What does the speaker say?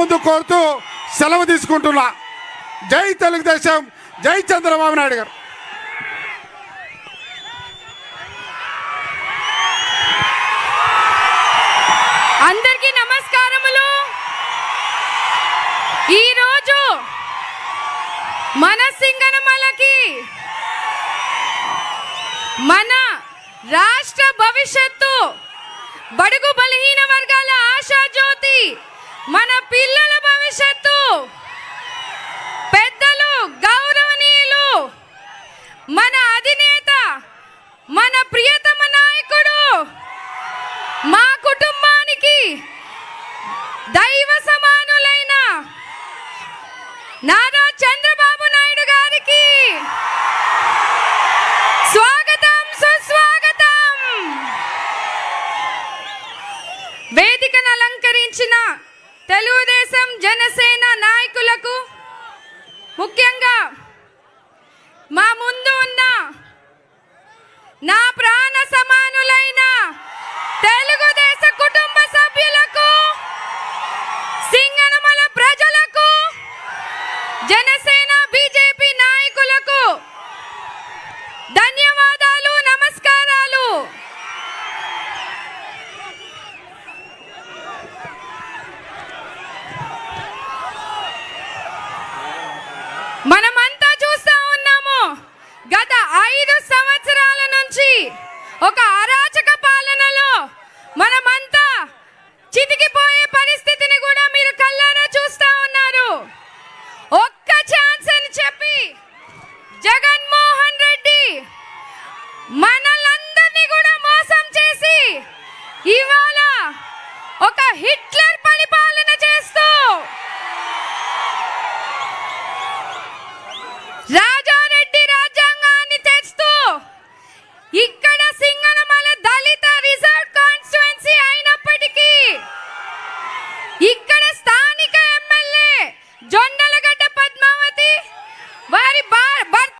ముందు కోరుతూ సెలవు తీసుకుంటున్నా. జై తెలుగుదేశం జై చంద్రబాబు నాయుడు గారు. అందరికీ నమస్కారములు. ఈరోజు మన సింగనమలకి మన రాష్ట్ర భవిష్యత్తు బడుగు బలహీన వర్గాల మన పిల్లల భవిష్యత్తు. పెద్దలు గౌరవనీయులు మన అధినేత మన ప్రియతమ నాయకుడు మా కుటుంబానికి దైవ సమానులైన నారా చంద్రబాబు నాయుడు గారికి స్వాగతం సుస్వాగతం. వేదికను అలంకరించిన తెలుగుదేశం జనసేన నాయకులకు ముఖ్యంగా మా ముందు ఉన్న నా మనమంతా చూస్తా ఉన్నాము. గత ఐదు సంవత్సరాల నుంచి ఒక రాజారెడ్డి రాజ్యాంగాన్ని తెస్తూ ఇక్కడ సింగనమల దళిత రిజర్వ్ కాన్స్టిట్యున్సీ అయినప్పటికీ ఇక్కడ స్థానిక ఎమ్మెల్యే జొన్న